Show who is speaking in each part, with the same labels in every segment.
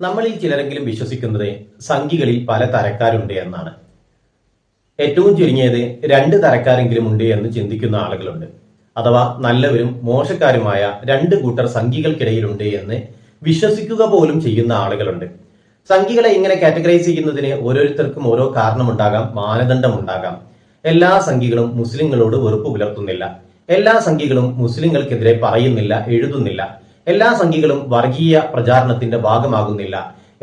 Speaker 1: നമ്മളിൽ ചിലരെങ്കിലും വിശ്വസിക്കുന്നത് സംഘികളിൽ പല തരക്കാരുണ്ട് എന്നാണ്. ഏറ്റവും ചുരുങ്ങിയത് രണ്ട് തരക്കാരെങ്കിലും ഉണ്ട് എന്ന് ചിന്തിക്കുന്ന ആളുകളുണ്ട്. അഥവാ നല്ലവരും മോശക്കാരുമായ രണ്ട് കൂട്ടർ സംഘികൾക്കിടയിലുണ്ട് എന്ന് വിശ്വസിക്കുക പോലും ചെയ്യുന്ന ആളുകളുണ്ട്. സംഘികളെ ഇങ്ങനെ കാറ്റഗറൈസ് ചെയ്യുന്നതിന് ഓരോരുത്തർക്കും ഓരോ കാരണമുണ്ടാകാം മാനദണ്ഡമുണ്ടാകാം. എല്ലാ സംഘികളും മുസ്ലിങ്ങളോട് വെറുപ്പ് പുലർത്തുന്നില്ല. എല്ലാ സംഘികളും മുസ്ലിങ്ങൾക്കെതിരെ പറയുന്നില്ല എഴുതുന്നില്ല. എല്ലാ സംഘികളും വർഗീയ പ്രചാരണത്തിന്റെ ഭാഗമാകുന്നില്ല.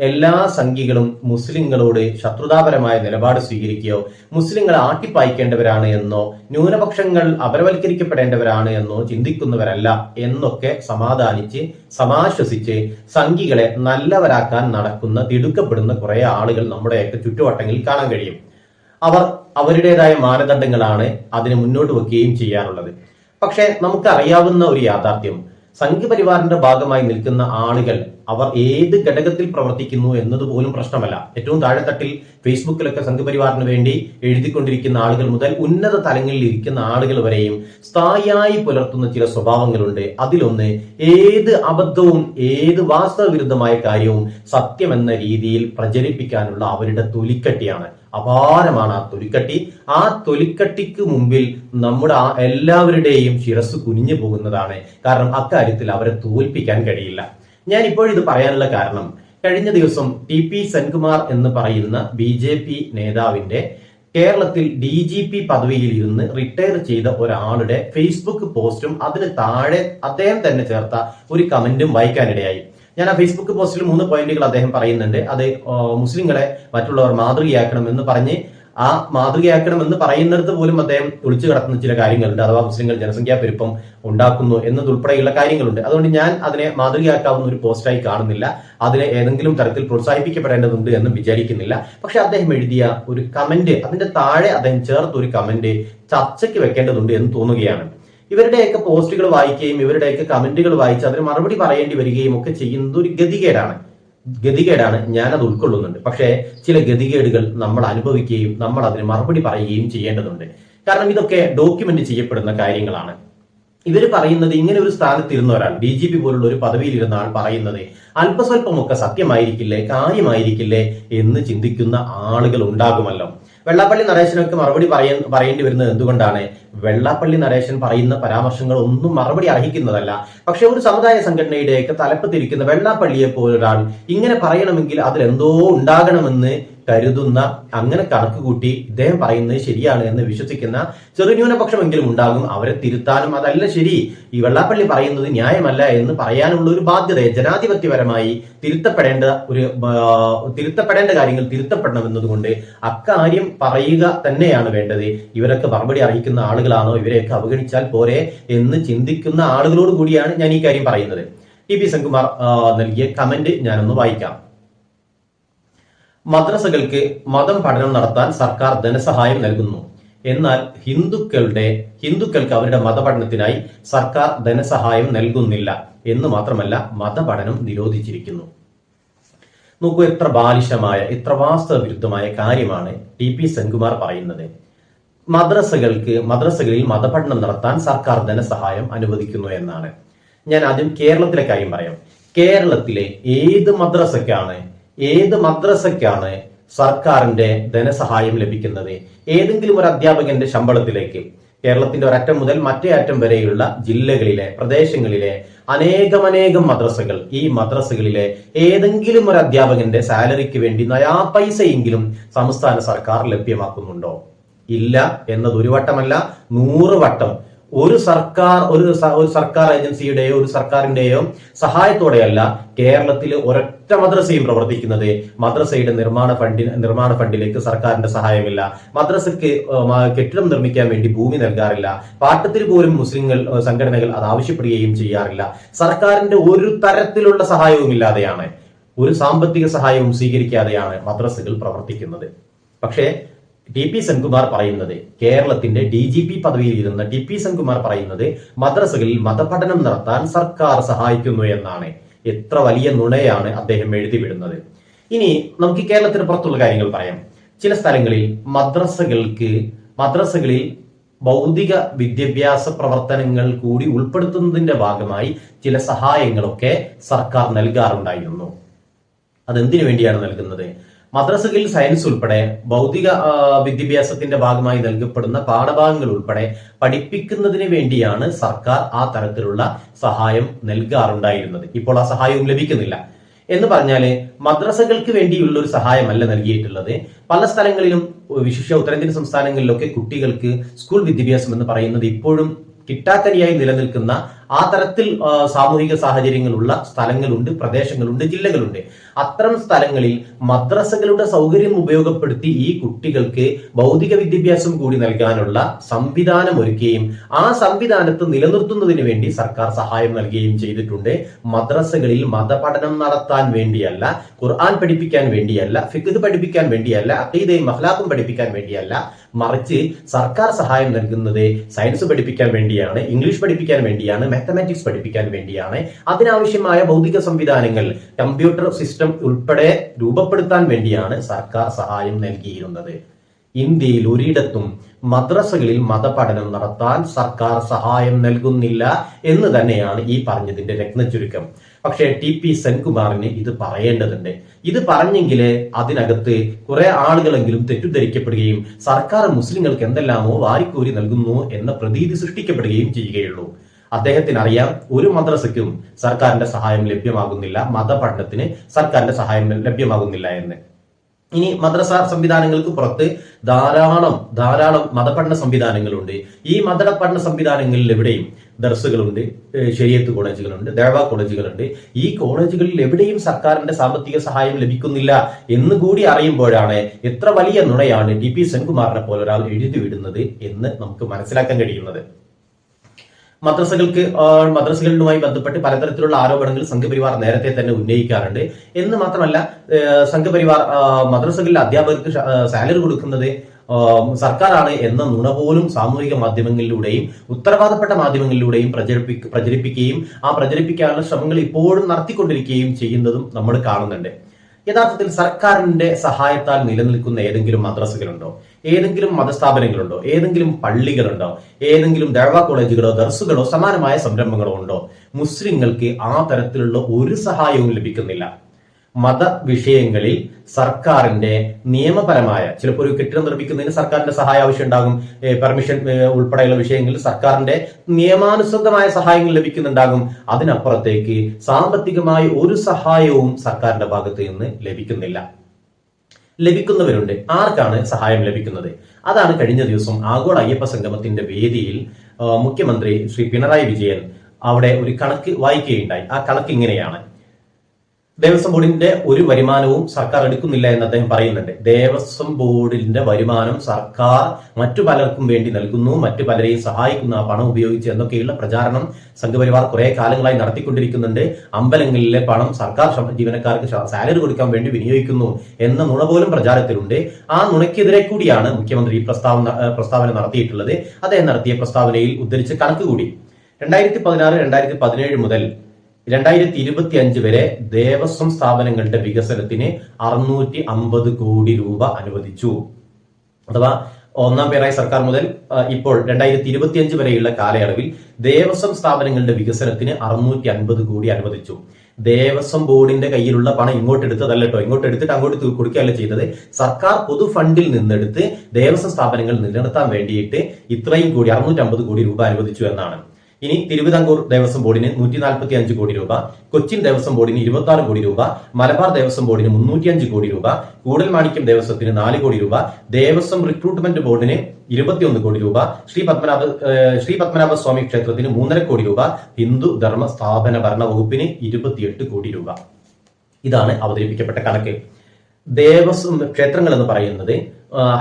Speaker 1: എല്ലാ സംഘികളും മുസ്ലിങ്ങളോട് ശത്രുതാപരമായ നിലപാട് സ്വീകരിക്കുകയോ മുസ്ലിങ്ങളെ ആട്ടിപ്പായിക്കേണ്ടവരാണ് എന്നോ ന്യൂനപക്ഷങ്ങൾ അപരവൽക്കരിക്കപ്പെടേണ്ടവരാണ് എന്നോ ചിന്തിക്കുന്നവരല്ല എന്നൊക്കെ സമാധാനിച്ച് സമാശ്വസിച്ച് സംഘികളെ നല്ലവരാക്കാൻ നടക്കുന്ന തിടുക്കപ്പെടുന്ന കുറെ ആളുകൾ നമ്മുടെയൊക്കെ ചുറ്റുവട്ടങ്ങളിൽ കാണാൻ കഴിയും. അവർ അവരുടേതായ മാനദണ്ഡങ്ങളാണ് അതിനെ മുന്നോട്ട് വെക്കുകയും ചെയ്യാറുള്ളത്. പക്ഷെ നമുക്കറിയാവുന്ന ഒരു യാഥാർത്ഥ്യം. സംഘപരിവാറിന്റെ ഭാഗമായി നിൽക്കുന്ന ആളുകൾ അവർ ഏത് ഘടകത്തിൽ പ്രവർത്തിക്കുന്നു എന്നതുപോലും പ്രശ്നമല്ല. ഏറ്റവും താഴെത്തട്ടിൽ ഫേസ്ബുക്കിലൊക്കെ സംഘപരിവാറിന് വേണ്ടി എഴുതിക്കൊണ്ടിരിക്കുന്ന ആളുകൾ മുതൽ ഉന്നത തലങ്ങളിൽ ഇരിക്കുന്ന ആളുകൾ വരെയും സ്ഥായിയായി പുലർത്തുന്ന ചില സ്വഭാവങ്ങളുണ്ട്. അതിലൊന്ന് ഏത് അബദ്ധവും ഏത് വാസ്തവവിരുദ്ധമായ കാര്യവും സത്യമെന്ന രീതിയിൽ പ്രചരിപ്പിക്കാനുള്ള അവരുടെ തൊലിക്കട്ടിയാണ്. അപാരമാണ് ആ തൊലിക്കട്ടി. ആ തൊലിക്കട്ടിക്ക് മുമ്പിൽ നമ്മുടെ ആ എല്ലാവരുടെയും ശിരസ് കുനിഞ്ഞു പോകുന്നതാണ്. കാരണം അക്കാര്യത്തിൽ അവരെ തോൽപ്പിക്കാൻ കഴിയില്ല. ഞാൻ ഇപ്പോഴിത് പറയാനുള്ള കാരണം കഴിഞ്ഞ ദിവസം ടി പി സെൻകുമാർ എന്ന് പറയുന്ന ബി ജെ പി നേതാവിന്റെ കേരളത്തിൽ ഡി ജി പി പദവിയിൽ ഇരുന്ന് റിട്ടയർ ചെയ്ത ഒരാളുടെ ഫേസ്ബുക്ക് പോസ്റ്റും അതിന് താഴെ അദ്ദേഹം തന്നെ ചേർത്ത ഒരു കമന്റും വായിക്കാനിടയായി. ഞാൻ ആ ഫേസ്ബുക്ക് പോസ്റ്റിൽ മൂന്ന് പോയിന്റുകൾ അദ്ദേഹം പറയുന്നുണ്ട്. അത് മുസ്ലിങ്ങളെ മറ്റുള്ളവർ മാതൃകയാക്കണം എന്ന് പറഞ്ഞ് ആ മാതൃകയാക്കണം എന്ന് പറയുന്നിടത്ത് പോലും അദ്ദേഹം ഒളിച്ചു കിടക്കുന്ന ചില കാര്യങ്ങളുണ്ട്. അഥവാ മുസ്ലിങ്ങൾ ജനസംഖ്യാ പെരുപ്പം ഉണ്ടാക്കുന്നു എന്നതുൾപ്പെടെയുള്ള കാര്യങ്ങളുണ്ട്. അതുകൊണ്ട് ഞാൻ അതിനെ മാതൃകയാക്കാവുന്ന ഒരു പോസ്റ്റായി കാണുന്നില്ല. അതിനെ ഏതെങ്കിലും തരത്തിൽ പ്രോത്സാഹിപ്പിക്കപ്പെടേണ്ടതുണ്ട് എന്നും വിചാരിക്കുന്നില്ല. പക്ഷെ അദ്ദേഹം എഴുതിയ ഒരു കമന്റ് അതിന്റെ താഴെ അദ്ദേഹം ചേർത്ത ഒരു കമന്റ് ചർച്ചയ്ക്ക് വെക്കേണ്ടതുണ്ട് എന്ന് തോന്നുകയാണ്. ഇവരുടെയൊക്കെ പോസ്റ്റുകൾ വായിക്കുകയും ഇവരുടെയൊക്കെ കമന്റുകൾ വായിച്ച് അതിന് മറുപടി പറയേണ്ടി വരികയും ഒക്കെ ചെയ്യുന്നത് ഒരു ഗതികേടാണ്. ഗതികേടാണ്. ഞാൻ അത് ഉൾക്കൊള്ളുന്നുണ്ട്. പക്ഷേ ചില ഗതികേടുകൾ നമ്മൾ അനുഭവിക്കുകയും നമ്മൾ അതിന് മറുപടി പറയുകയും ചെയ്യേണ്ടതുണ്ട്. കാരണം ഇതൊക്കെ ഡോക്യുമെന്റ് ചെയ്യപ്പെടുന്ന കാര്യങ്ങളാണ്. ഇവർ പറയുന്നത് ഇങ്ങനെ ഒരു സ്ഥാനത്തിരുന്ന ഒരാൾ ഡി ജി പി പോലുള്ള ഒരു പദവിയിലിരുന്ന ആൾ പറയുന്നത് അല്പസ്വല്പമൊക്കെ സത്യമായിരിക്കില്ലേ കാര്യമായിരിക്കില്ലേ എന്ന് ചിന്തിക്കുന്ന ആളുകൾ ഉണ്ടാകുമല്ലോ. വെള്ളാപ്പള്ളി നരേശനൊക്കെ മറുപടി പറയ പറയേണ്ടി വരുന്നത് എന്തുകൊണ്ടാണ്? വെള്ളാപ്പള്ളി നരേശൻ പറയുന്ന പരാമർശങ്ങൾ ഒന്നും മറുപടി അർഹിക്കുന്നതല്ല. പക്ഷെ ഒരു സമുദായ സംഘടനയുടെയൊക്കെ തലപ്പത്തിരിക്കുന്ന വെള്ളാപ്പള്ളിയെ പോലൊരാൾ ഇങ്ങനെ പറയണമെങ്കിൽ അതിലെന്തോ ഉണ്ടാകണമെന്ന് കരുതുന്ന അങ്ങനെ കണക്ക് കൂട്ടി ഇദ്ദേഹം പറയുന്നത് ശരിയാണ് എന്ന് വിശ്വസിക്കുന്ന ചെറുന്യൂനപക്ഷമെങ്കിലും ഉണ്ടാകും. അവരെ തിരുത്താനും അതല്ല ശരി. ഈ വെള്ളാപ്പള്ളി പറയുന്നത് ന്യായമല്ല എന്ന് പറയാനുള്ള ഒരു ബാധ്യത ജനാധിപത്യപരമായി തിരുത്തപ്പെടേണ്ട ഒരു തിരുത്തപ്പെടേണ്ട കാര്യങ്ങൾ തിരുത്തപ്പെടണം എന്നതുകൊണ്ട് അക്കാര്യം പറയുക തന്നെയാണ് വേണ്ടത്. ഇവരൊക്കെ മറുപടി അറിയിക്കുന്ന ആളുകളാണോ? ഇവരെയൊക്കെ അവഗണിച്ചാൽ പോരെ എന്ന് ചിന്തിക്കുന്ന ആളുകളോട് കൂടിയാണ് ഞാൻ ഈ കാര്യം പറയുന്നത്. ടി പി സെൻകുമാർ നൽകിയ കമന്റ് ഞാനൊന്ന് വായിക്കാം. മദ്രസകൾക്ക് മതം പഠനം നടത്താൻ സർക്കാർ ധനസഹായം നൽകുന്നു. എന്നാൽ ഹിന്ദുക്കളുടെ ഹിന്ദുക്കൾക്ക് അവരുടെ മതപഠനത്തിനായി സർക്കാർ ധനസഹായം നൽകുന്നില്ല എന്ന് മാത്രമല്ല മതപഠനം നിരോധിച്ചിരിക്കുന്നു. നോക്കൂ എത്ര ബാലിശമായ എത്ര വാസ്തവ വിരുദ്ധമായ കാര്യമാണ് ടി പി സെൻകുമാർ പറയുന്നത്. മദ്രസകൾക്ക് മദ്രസകളിൽ മതപഠനം നടത്താൻ സർക്കാർ ധനസഹായം അനുവദിക്കുന്നു എന്നാണ്. ഞാൻ ആദ്യം കേരളത്തിലെ കാര്യം പറയാം. കേരളത്തിലെ ഏത് മദ്രസക്കാണ് ഏത് മദ്രസയ്ക്കാണ് സർക്കാരിന്റെ ധനസഹായം ലഭിക്കുന്നത്? ഏതെങ്കിലും ഒരു അധ്യാപകന്റെ ശമ്പളത്തിലേക്ക്. കേരളത്തിന്റെ ഒരറ്റം മുതൽ മറ്റേ അറ്റം വരെയുള്ള ജില്ലകളിലെ പ്രദേശങ്ങളിലെ അനേകമനേകം മദ്രസകൾ ഈ മദ്രസകളിലെ ഏതെങ്കിലും ഒരു അധ്യാപകന്റെ സാലറിക്ക് വേണ്ടി നയാ പൈസയെങ്കിലും സംസ്ഥാന സർക്കാർ ലഭ്യമാക്കുന്നുണ്ടോ? ഇല്ല എന്നത് ഒരു വട്ടമല്ല നൂറ് വട്ടം ഒരു സർക്കാർ ഒരു ഒരു സർക്കാർ ഏജൻസിയുടെയോ ഒരു സർക്കാരിന്റെയോ സഹായത്തോടെയല്ല കേരളത്തിൽ ഒരൊറ്റ മദ്രസയും പ്രവർത്തിക്കുന്നത്. മദ്രസയുടെ നിർമ്മാണ ഫണ്ടിന് നിർമ്മാണ ഫണ്ടിലേക്ക് സർക്കാരിന്റെ സഹായമില്ല. മദ്രസയ്ക്ക് കെട്ടിടം നിർമ്മിക്കാൻ വേണ്ടി ഭൂമി നൽകാറില്ല. പാട്ടത്തിൽ പോലും മുസ്ലിങ്ങൾ സംഘടനകൾ അത് ആവശ്യപ്പെടുകയും ചെയ്യാറില്ല. സർക്കാരിന്റെ ഒരു തരത്തിലുള്ള സഹായവും ഇല്ലാതെയാണ് ഒരു സാമ്പത്തിക സഹായവും സ്വീകരിക്കാതെയാണ് മദ്രസകൾ പ്രവർത്തിക്കുന്നത്. പക്ഷേ ടി പി സെൻകുമാർ പറയുന്നത് കേരളത്തിന്റെ ഡി ജി പി പദവിയിൽ ഇരുന്ന ടി പി സെൻകുമാർ പറയുന്നത് മദ്രസകളിൽ മതപഠനം നടത്താൻ സർക്കാർ സഹായിക്കുന്നു എന്നാണ്. എത്ര വലിയ നുണയാണ് അദ്ദേഹം എഴുതി വിടുന്നത് ഇനി നമുക്ക് കേരളത്തിന് പുറത്തുള്ള കാര്യങ്ങൾ പറയാം. ചില സ്ഥലങ്ങളിൽ മദ്രസകൾക്ക് മദ്രസകളിൽ ഭൗതിക വിദ്യാഭ്യാസ പ്രവർത്തനങ്ങൾ കൂടി ഉൾപ്പെടുത്തുന്നതിന്റെ ഭാഗമായി ചില സഹായങ്ങളൊക്കെ സർക്കാർ നൽകാറുണ്ടായിരുന്നു. അതെന്തിനു വേണ്ടിയാണ് നൽകുന്നത്? മദ്രസകളിൽ സയൻസ് ഉൾപ്പെടെ ഭൗതിക വിദ്യാഭ്യാസത്തിന്റെ ഭാഗമായി നൽകപ്പെടുന്ന പാഠഭാഗങ്ങൾ ഉൾപ്പെടെ പഠിപ്പിക്കുന്നതിന് വേണ്ടിയാണ് സർക്കാർ ആ തരത്തിലുള്ള സഹായം നൽകാറുണ്ടായിരുന്നത്. ഇപ്പോൾ ആ സഹായവും ലഭിക്കുന്നില്ല. എന്ന് പറഞ്ഞാൽ മദ്രസകൾക്ക് വേണ്ടിയുള്ള ഒരു സഹായമല്ല നൽകിയിട്ടുള്ളത്. പല സ്ഥലങ്ങളിലും വിശിഷ്ട ഉത്തരേന്ത്യൻ സംസ്ഥാനങ്ങളിലൊക്കെ കുട്ടികൾക്ക് സ്കൂൾ വിദ്യാഭ്യാസം എന്ന് പറയുന്നത് ഇപ്പോഴും കിട്ടാക്കനിയായി നിലനിൽക്കുന്ന ആ തരത്തിൽ സാമൂഹിക സാഹചര്യങ്ങളുള്ള സ്ഥലങ്ങളുണ്ട് പ്രദേശങ്ങളുണ്ട് ജില്ലകളുണ്ട്. അത്തരം സ്ഥലങ്ങളിൽ മദ്രസകളുടെ സൗകര്യം ഉപയോഗപ്പെടുത്തി ഈ കുട്ടികൾക്ക് ഭൗതിക വിദ്യാഭ്യാസം കൂടി നൽകാനുള്ള സംവിധാനം ഒരുക്കുകയും ആ സംവിധാനത്ത് നിലനിർത്തുന്നതിന് വേണ്ടി സർക്കാർ സഹായം നൽകുകയും ചെയ്തിട്ടുണ്ട്. മദ്രസകളിൽ മതപഠനം നടത്താൻ വേണ്ടിയല്ല ഖുർആൻ പഠിപ്പിക്കാൻ വേണ്ടിയല്ല ഫിഖ് പഠിപ്പിക്കാൻ വേണ്ടിയല്ല അഖീദയും അഖ്ലാഖും പഠിപ്പിക്കാൻ വേണ്ടിയല്ല മറിച്ച് സർക്കാർ സഹായം നൽകുന്നത് സയൻസ് പഠിപ്പിക്കാൻ വേണ്ടിയാണ് ഇംഗ്ലീഷ് പഠിപ്പിക്കാൻ വേണ്ടിയാണ് മാത്തമാറ്റിക്സ് പഠിപ്പിക്കാൻ വേണ്ടിയാണ്. അതിനാവശ്യമായ ഭൗതിക സംവിധാനങ്ങൾ കമ്പ്യൂട്ടർ സിസ്റ്റം ഉൾപ്പെടെ രൂപപ്പെടുത്താൻ വേണ്ടിയാണ് സർക്കാർ സഹായം നൽകിയിരുന്നത്. ഇന്ത്യയിൽ ഒരിടത്തും മദ്രസകളിൽ മതപഠനം നടത്താൻ സർക്കാർ സഹായം നൽകുന്നില്ല എന്ന് തന്നെയാണ് ഈ പറഞ്ഞതിന്റെ രത്നചുരുക്കം പക്ഷേ ടി പി സെൻകുമാറിന് ഇത് പറയേണ്ടതുണ്ട്. ഇത് പറഞ്ഞെങ്കിൽ അതിനകത്ത് കുറെ ആളുകളെങ്കിലും തെറ്റിദ്ധരിക്കപ്പെടുകയും സർക്കാർ മുസ്ലിങ്ങൾക്ക് എന്തെല്ലാമോ വാരിക്കോരി നൽകുന്നു എന്ന പ്രതീതി സൃഷ്ടിക്കപ്പെടുകയും ചെയ്യുകയുള്ളൂ. അദ്ദേഹത്തിന് അറിയാം ഒരു മദ്രസയ്ക്കും സർക്കാരിന്റെ സഹായം ലഭ്യമാകുന്നില്ല മതപഠനത്തിന് സർക്കാരിന്റെ സഹായം ലഭ്യമാകുന്നില്ല എന്ന്. ഇനി മദ്രസ സംവിധാനങ്ങൾക്ക് പുറത്ത് ധാരാളം ധാരാളം മതപഠന സംവിധാനങ്ങളുണ്ട്. ഈ മതപഠന സംവിധാനങ്ങളിൽ എവിടെയും ദർസുകളുണ്ട് ശരിയത്ത് കോളേജുകളുണ്ട് ദേവ കോളേജുകളുണ്ട്. ഈ കോളേജുകളിൽ എവിടെയും സർക്കാരിന്റെ സാമ്പത്തിക സഹായം ലഭിക്കുന്നില്ല എന്ന് കൂടി അറിയുമ്പോഴാണ് എത്ര വലിയ നുണയാണ് ടി പി സെൻകുമാറിനെ പോലെ ഒരാൾ എഴുതി വിടുന്നത് എന്ന് നമുക്ക് മനസ്സിലാക്കാൻ കഴിയുന്നത്. മദ്രസകൾക്ക് മദ്രസകളുമായി ബന്ധപ്പെട്ട് പലതരത്തിലുള്ള ആരോപണങ്ങൾ സംഘപരിവാർ നേരത്തെ തന്നെ ഉന്നയിക്കാറുണ്ട്. എന്ന് മാത്രമല്ല സംഘപരിവാർ മദ്രസകളിലെ അധ്യാപകർക്ക് സാലറി കൊടുക്കുന്നത് സർക്കാരാണ് എന്ന നുണ പോലും സാമൂഹിക മാധ്യമങ്ങളിലൂടെയും ഉത്തരവാദപ്പെട്ട മാധ്യമങ്ങളിലൂടെയും പ്രചരിപ്പിക്ക പ്രചരിപ്പിക്കുകയും ആ പ്രചരിപ്പിക്കാനുള്ള ശ്രമങ്ങൾ ഇപ്പോഴും നടത്തിക്കൊണ്ടിരിക്കുകയും ചെയ്യുന്നതും നമ്മൾ കാണുന്നുണ്ട്. യഥാർത്ഥത്തിൽ സർക്കാരിന്റെ സഹായത്താൽ നിലനിൽക്കുന്ന ഏതെങ്കിലും മദ്രസകളുണ്ടോ? ഏതെങ്കിലും മതസ്ഥാപനങ്ങളുണ്ടോ? ഏതെങ്കിലും പള്ളികളുണ്ടോ? ഏതെങ്കിലും ദേവ കോളേജുകളോ ദർസുകളോ സമാനമായ സംരംഭങ്ങളോ ഉണ്ടോ? മുസ്ലിങ്ങൾക്ക് ആ തരത്തിലുള്ള ഒരു സഹായവും ലഭിക്കുന്നില്ല. മത വിഷയങ്ങളിൽ സർക്കാരിന്റെ നിയമപരമായ ചിലപ്പോൾ ഒരു കെട്ടിടം നിർമ്മിക്കുന്നതിന് സർക്കാരിന്റെ സഹായം ആവശ്യമുണ്ടാകും പെർമിഷൻ ഉൾപ്പെടെയുള്ള വിഷയങ്ങളിൽ സർക്കാരിന്റെ നിയമാനുസൃതമായ സഹായങ്ങൾ ലഭിക്കുന്നുണ്ടാകും. അതിനപ്പുറത്തേക്ക് സാമ്പത്തികമായി ഒരു സഹായവും സർക്കാരിന്റെ ഭാഗത്ത് നിന്ന് ലഭിക്കുന്നില്ല. ലഭിക്കുന്നവരുണ്ട്. ആർക്കാണ് സഹായം ലഭിക്കുന്നത്? അതാണ് കഴിഞ്ഞ ദിവസം ആഗോള അയ്യപ്പ സംഗമത്തിന്റെ വേദിയിൽ മുഖ്യമന്ത്രി ശ്രീ പിണറായി വിജയൻ അവിടെ ഒരു കണക്ക് വായിക്കുകയുണ്ടായി. ആ കണക്ക് ഇങ്ങനെയാണ്. ദേവസ്വം ബോർഡിന്റെ ഒരു വരുമാനവും സർക്കാർ എടുക്കുന്നില്ല എന്ന് അദ്ദേഹം പറയുന്നുണ്ട്. ദേവസ്വം ബോർഡിന്റെ വരുമാനം സർക്കാർ മറ്റു പലർക്കും വേണ്ടി നൽകുന്നു മറ്റു പലരെയും സഹായിക്കുന്ന. പണം ഉപയോഗിച്ച് എന്നൊക്കെയുള്ള പ്രചാരണം സംഘപരിവാർ കുറെ കാലങ്ങളായി നടത്തിക്കൊണ്ടിരിക്കുന്നുണ്ട്. അമ്പലങ്ങളിലെ പണം സർക്കാർ ജീവനക്കാർക്ക് സാലറി കൊടുക്കാൻ വേണ്ടി വിനിയോഗിക്കുന്നു എന്ന നുണ പോലും പ്രചാരത്തിലുണ്ട്. ആ നുണയ്ക്കെതിരെ കൂടിയാണ് മുഖ്യമന്ത്രി ഈ പ്രസ്താവന പ്രസ്താവന നടത്തിയിട്ടുള്ളത്. അദ്ദേഹം നടത്തിയ പ്രസ്താവനയിൽ ഉദ്ധരിച്ച് കണക്ക് കൂടി. രണ്ടായിരത്തി പതിനാറ് രണ്ടായിരത്തി പതിനേഴ് മുതൽ രണ്ടായിരത്തി ഇരുപത്തി അഞ്ച് വരെ ദേവസ്വം സ്ഥാപനങ്ങളുടെ വികസനത്തിന് അറുന്നൂറ്റി അമ്പത് കോടി രൂപ അനുവദിച്ചു. അഥവാ ഒന്നാം പേരായി സർക്കാർ മുതൽ ഇപ്പോൾ രണ്ടായിരത്തി ഇരുപത്തി അഞ്ച് വരെയുള്ള കാലയളവിൽ ദേവസ്വം സ്ഥാപനങ്ങളുടെ വികസനത്തിന് അറുന്നൂറ്റി അൻപത് കോടി അനുവദിച്ചു. ദേവസ്വം ബോർഡിന്റെ കയ്യിലുള്ള പണം ഇങ്ങോട്ട് എടുത്തതല്ല കേട്ടോ ഇങ്ങോട്ട് എടുത്തിട്ട് അങ്ങോട്ട് കൊടുക്കുകയല്ല ചെയ്തത്. സർക്കാർ പൊതു ഫണ്ടിൽ നിന്നെടുത്ത് ദേവസ്വം സ്ഥാപനങ്ങൾ നിലനിർത്താൻ വേണ്ടിയിട്ട് ഇത്രയും കോടി അറുന്നൂറ്റി കോടി രൂപ അനുവദിച്ചു എന്നാണ്. ഇനി തിരുവിതാംകൂർ ദേവസ്വം ബോർഡിന് നൂറ്റി നാൽപ്പത്തി അഞ്ച് കോടി രൂപ കൊച്ചിൻ ദേവസ്വം ബോർഡിന് ഇരുപത്തി കോടി രൂപ മലബാർ ദേവസ്വം ബോർഡിന് മുന്നൂറ്റി അഞ്ച് കോടി രൂപ കൂടൽമാണിക്യം ദേവസ്വത്തിന് നാല് കോടി രൂപ ദേവസ്വം റിക്രൂട്ട്മെന്റ് ബോർഡിന് ഇരുപത്തിയൊന്ന് കോടി രൂപ ശ്രീ പത്മനാഭ ശ്രീ പത്മനാഭ സ്വാമി ക്ഷേത്രത്തിന് മൂന്നര കോടി രൂപ ഹിന്ദു ധർമ്മ സ്ഥാപന ഭരണ വകുപ്പിന് ഇരുപത്തിയെട്ട് കോടി രൂപ. ഇതാണ് അവതരിപ്പിക്കപ്പെട്ട കണക്ക്. ദേവസ്വം ക്ഷേത്രങ്ങൾ എന്ന് പറയുന്നത്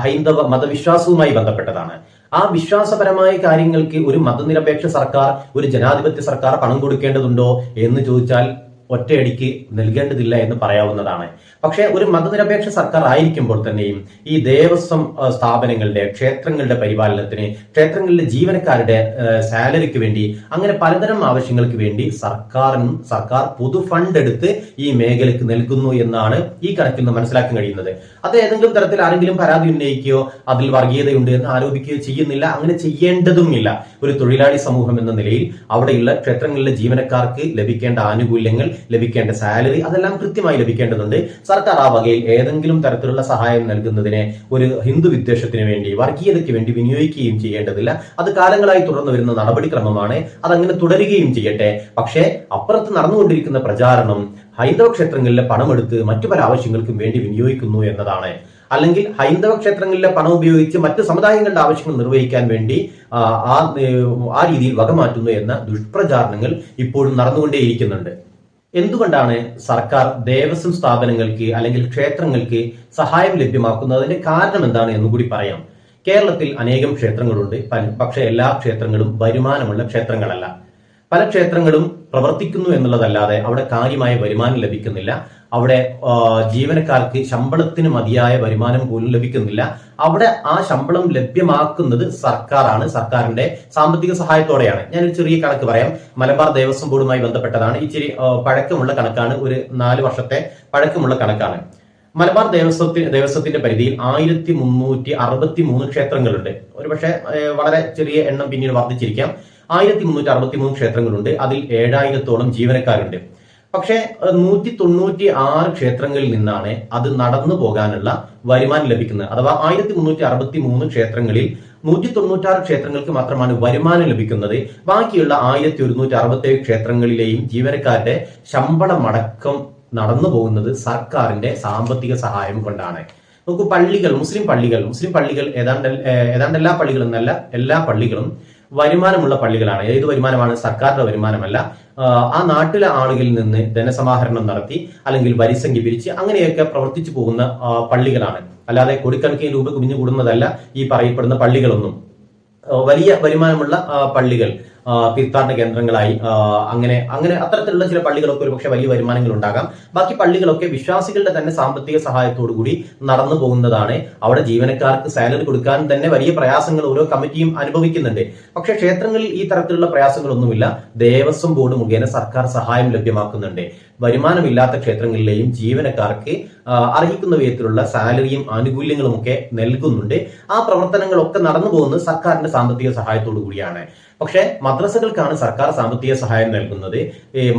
Speaker 1: ഹൈന്ദവ മതവിശ്വാസവുമായി ബന്ധപ്പെട്ടതാണ്. ആ വിശ്വാസപരമായ കാര്യങ്ങൾക്ക് ഒരു മതനിരപേക്ഷ സർക്കാർ ഒരു ജനാധിപത്യ സർക്കാർ പണം കൊടുക്കേണ്ടതുണ്ടോ എന്ന് ചോദിച്ചാൽ ഒറ്റയടിക്ക് നൽകേണ്ടതില്ല എന്ന് പറയാവുന്നതാണ്. പക്ഷേ ഒരു മതനിരപേക്ഷ സർക്കാർ ആയിരിക്കുമ്പോൾ തന്നെയും ഈ ദേവസ്വം സ്ഥാപനങ്ങളുടെ ക്ഷേത്രങ്ങളുടെ പരിപാലനത്തിന് ക്ഷേത്രങ്ങളിലെ ജീവനക്കാരുടെ സാലറിക്ക് വേണ്ടി അങ്ങനെ പലതരം ആവശ്യങ്ങൾക്ക് വേണ്ടി സർക്കാരിനും സർക്കാർ പൊതു ഫണ്ട് എടുത്ത് ഈ മേഖലയ്ക്ക് നൽകുന്നു എന്നാണ് ഈ കണക്കിൽ നിന്ന് മനസ്സിലാക്കാൻ കഴിയുന്നത്. അത് ഏതെങ്കിലും തരത്തിൽ ആരെങ്കിലും പരാതി ഉന്നയിക്കുകയോ അതിൽ വർഗീയതയുണ്ട് എന്ന് ആരോപിക്കുകയോ ചെയ്യുന്നില്ല അങ്ങനെ ചെയ്യേണ്ടതുമില്ല. ഒരു തൊഴിലാളി സമൂഹം എന്ന നിലയിൽ അവിടെയുള്ള ക്ഷേത്രങ്ങളിലെ ജീവനക്കാർക്ക് ലഭിക്കേണ്ട ആനുകൂല്യങ്ങൾ ലഭിക്കേണ്ട സാലറി അതെല്ലാം കൃത്യമായി ലഭിക്കേണ്ടതുണ്ട്. സർക്കാർ ആ വകയിൽ ഏതെങ്കിലും തരത്തിലുള്ള സഹായം നൽകുന്നതിനെ ഒരു ഹിന്ദു വിദ്വേഷത്തിന് വേണ്ടി വർഗീയതയ്ക്ക് വേണ്ടി വിനിയോഗിക്കുകയും ചെയ്യേണ്ടതില്ല. അത് കാലങ്ങളായി തുടർന്നു വരുന്ന നടപടിക്രമമാണ്. അതങ്ങനെ തുടരുകയും ചെയ്യട്ടെ. പക്ഷേ അപ്പുറത്ത് നടന്നുകൊണ്ടിരിക്കുന്ന പ്രചാരണം ഹൈന്ദവ ക്ഷേത്രങ്ങളിലെ പണമെടുത്ത് മറ്റു പല ആവശ്യങ്ങൾക്കും വേണ്ടി വിനിയോഗിക്കുന്നു എന്നതാണ്. അല്ലെങ്കിൽ ഹൈന്ദവ ക്ഷേത്രങ്ങളിലെ പണം ഉപയോഗിച്ച് മറ്റ് സമുദായങ്ങളുടെ ആവശ്യങ്ങൾ നിർവഹിക്കാൻ വേണ്ടി ആ, ആ രീതിയിൽ വകമാറ്റുന്നു എന്ന ദുഷ്പ്രചാരണങ്ങൾ ഇപ്പോഴും നടന്നുകൊണ്ടേയിരിക്കുന്നുണ്ട്. എന്തുകൊണ്ടാണ് സർക്കാർ ദേവസ്വം സ്ഥാപനങ്ങൾക്ക് അല്ലെങ്കിൽ ക്ഷേത്രങ്ങൾക്ക് സഹായം ലഭ്യമാക്കുന്നതിന്റെ കാരണം എന്താണ് എന്നും കൂടി പറയാം. കേരളത്തിൽ അനേകം ക്ഷേത്രങ്ങളുണ്ട്. പക്ഷേ എല്ലാ ക്ഷേത്രങ്ങളും വരുമാനമുള്ള ക്ഷേത്രങ്ങളല്ല. പല ക്ഷേത്രങ്ങളും പ്രവർത്തിക്കുന്നു എന്നുള്ളതല്ലാതെ അവിടെ കാര്യമായ വരുമാനം ലഭിക്കുന്നില്ല. അവിടെ ജീവനക്കാർക്ക് ശമ്പളത്തിന് മതിയായ വരുമാനം പോലും ലഭിക്കുന്നില്ല. അവിടെ ആ ശമ്പളം ലഭ്യമാക്കുന്നത് സർക്കാരാണ്. സർക്കാരിന്റെ സാമ്പത്തിക സഹായത്തോടെയാണ്. ഞാനൊരു ചെറിയ കണക്ക് പറയാം. മലബാർ ദേവസ്വം ബോർഡുമായി ബന്ധപ്പെട്ടതാണ്. ഇച്ചിരി പഴക്കമുള്ള കണക്കാണ്. ഒരു നാല് വർഷത്തെ പഴക്കമുള്ള കണക്കാണ്. മലബാർ ദേവസ്വത്തിന് ദേവസ്വത്തിന്റെ പരിധിയിൽ ആയിരത്തി മുന്നൂറ്റി അറുപത്തി മൂന്ന് ക്ഷേത്രങ്ങളുണ്ട്. ഒരുപക്ഷെ വളരെ ചെറിയ എണ്ണം പിന്നീട് വർദ്ധിച്ചിരിക്കാം. ആയിരത്തി മുന്നൂറ്റി അറുപത്തി മൂന്ന് ക്ഷേത്രങ്ങളുണ്ട്. അതിൽ ഏഴായിരത്തോളം ജീവനക്കാരുണ്ട്. പക്ഷേ നൂറ്റി തൊണ്ണൂറ്റി ആറ് ക്ഷേത്രങ്ങളിൽ നിന്നാണ് അത് നടന്നു പോകാനുള്ള വരുമാനം ലഭിക്കുന്നത്. അഥവാ ആയിരത്തി മുന്നൂറ്റി അറുപത്തി മൂന്ന് ക്ഷേത്രങ്ങളിൽ നൂറ്റി തൊണ്ണൂറ്റാറ് ക്ഷേത്രങ്ങൾക്ക് മാത്രമാണ് വരുമാനം ലഭിക്കുന്നത്. ബാക്കിയുള്ള ആയിരത്തി ഒരുന്നൂറ്റി അറുപത്തി ഏഴ് ക്ഷേത്രങ്ങളിലെയും ജീവനക്കാരുടെ ശമ്പളമടക്കം നടന്നു പോകുന്നത് സർക്കാരിന്റെ സാമ്പത്തിക സഹായം കൊണ്ടാണ്. നോക്കൂ പള്ളികൾ മുസ്ലിം പള്ളികൾ മുസ്ലിം പള്ളികൾ ഏതാണ്ട് ഏതാണ്ട് എല്ലാ പള്ളികളും എല്ലാ പള്ളികളും വരുമാനമുള്ള പള്ളികളാണ്. ഏത് വരുമാനമാണ്? സർക്കാരിന്റെ വരുമാനമല്ല. ആ നാട്ടിലെ ആളുകളിൽ നിന്ന് ധനസമാഹരണം നടത്തി അല്ലെങ്കിൽ വരിസംഖ്യ പിരിച്ച് അങ്ങനെയൊക്കെ പ്രവർത്തിച്ചു പോകുന്ന പള്ളികളാണ്. അല്ലാതെ കോടിക്കണക്കിന് രൂപ കുമിഞ്ഞു കൂടുന്നതല്ല ഈ പറയപ്പെടുന്ന പള്ളികളൊന്നും. വലിയ വരുമാനമുള്ള പള്ളികൾ. തീർത്ഥാടന കേന്ദ്രങ്ങളായി അങ്ങനെ അങ്ങനെ അത്തരത്തിലുള്ള ചില പള്ളികളൊക്കെ ഒരുപക്ഷെ വലിയ വരുമാനങ്ങൾ ഉണ്ടാകാം ബാക്കി പള്ളികളൊക്കെ വിശ്വാസികളുടെ തന്നെ സാമ്പത്തിക സഹായത്തോടു കൂടി നടന്നു പോകുന്നതാണ്. അവിടെ ജീവനക്കാർക്ക് സാലറി കൊടുക്കാൻ തന്നെ വലിയ പ്രയാസങ്ങൾ ഓരോ കമ്മിറ്റിയും അനുഭവിക്കുന്നുണ്ട്. പക്ഷേ ക്ഷേത്രങ്ങളിൽ ഈ തരത്തിലുള്ള പ്രയാസങ്ങളൊന്നുമില്ല. ദേവസ്വം ബോർഡ് മുഖേന സർക്കാർ സഹായം ലഭ്യമാക്കുന്നുണ്ട്. വരുമാനമില്ലാത്ത ക്ഷേത്രങ്ങളിലെയും ജീവനക്കാർക്ക് അർഹിക്കുന്ന വിധത്തിലുള്ള സാലറിയും ആനുകൂല്യങ്ങളും ഒക്കെ നൽകുന്നുണ്ട്. ആ പ്രവർത്തനങ്ങളൊക്കെ നടന്നു പോകുന്നത് സർക്കാരിന്റെ സാമ്പത്തിക സഹായത്തോടു കൂടിയാണ്. പക്ഷേ മദ്രസകൾക്കാണ് സർക്കാർ സാമ്പത്തിക സഹായം നൽകുന്നത്.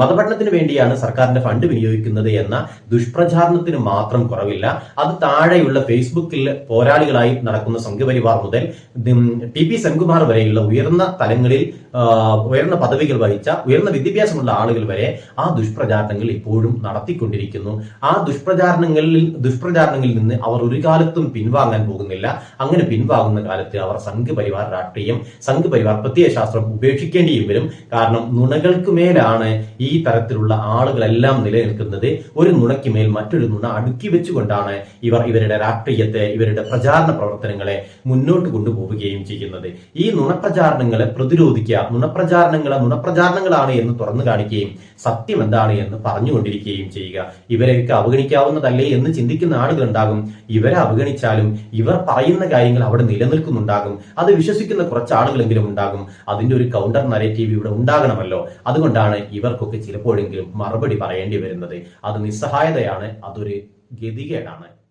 Speaker 1: മതപഠനത്തിന് വേണ്ടിയാണ് സർക്കാരിന്റെ ഫണ്ട് വിനിയോഗിക്കുന്നത് എന്ന ദുഷ്പ്രചാരണത്തിന് മാത്രം കുറവില്ല. അത് താഴെയുള്ള ഫേസ്ബുക്കിൽ പോരാളികളായി നടക്കുന്ന സംഘപരിവാർ മുതൽ ടി പി സെൻകുമാർ വരെയുള്ള ഉയർന്ന തലങ്ങളിൽ ഉയർന്ന പദവികൾ വഹിച്ച ഉയർന്ന വിദ്യാഭ്യാസമുള്ള ആളുകൾ വരെ ആ ദുഷ്പ്രചാരണങ്ങൾ ഇപ്പോഴും നടത്തിക്കൊണ്ടിരിക്കുന്നു. ആ ദുഷ്പ്രചാരണങ്ങളിൽ ദുഷ്പ്രചാരണങ്ങളിൽ നിന്ന് അവർ ഒരു കാലത്തും പിൻവാങ്ങാൻ പോകുന്നില്ല. അങ്ങനെ പിൻവാങ്ങുന്ന കാലത്ത് അവർ സംഘപരിവാർ രാഷ്ട്രീയം സംഘപരിവാർ പ്രത്യയശാസ്ത്രം ഉപേക്ഷിക്കേണ്ടിയും വരും. കാരണം നുണകൾക്ക് മേലാണ് ഈ തരത്തിലുള്ള ആളുകളെല്ലാം നിലനിൽക്കുന്നത്. ഒരു നുണയ്ക്ക് മേൽ മറ്റൊരു നുണ അടുക്കി വെച്ചുകൊണ്ടാണ് ഇവർ ഇവരുടെ രാഷ്ട്രീയത്തെ ഇവരുടെ പ്രചാരണ പ്രവർത്തനങ്ങളെ മുന്നോട്ട് കൊണ്ടുപോവുകയും ചെയ്യുന്നത്. ഈ നുണപ്രചാരണങ്ങളെ പ്രതിരോധിക്കുക നുണപ്രചാരണങ്ങളെ നുണപ്രചാരണങ്ങളാണ് എന്ന് തുറന്നു കാണിക്കുകയും സത്യം എന്താണ് എന്ന് പറഞ്ഞുകൊണ്ടിരിക്കുകയും ചെയ്യുക. ഇവരെയൊക്കെ അവഗണിക്കാവുന്നതല്ലേ എന്ന് ചിന്തിക്കുന്ന ആളുകൾ ഉണ്ടാകും ഇവരെ അവഗണിച്ചാലും ഇവർ പറയുന്ന കാര്യങ്ങൾ അവിടെ നിലനിൽക്കുന്നുണ്ടാകും. അത് വിശ്വസിക്കുന്ന കുറച്ച് ആളുകളെങ്കിലും ഉണ്ടാകും. അതിന്റെ ഒരു കൗണ്ടർ നരേറ്റീവ് ഇവിടെ ഉണ്ടാകണമല്ലോ. അതുകൊണ്ടാണ് ഇവർക്കൊക്കെ ചിലപ്പോഴെങ്കിലും മറുപടി പറയേണ്ടി വരുന്നത്. അത് നിസ്സഹായതയാണ് അതൊരു ഗതികേടാണ്.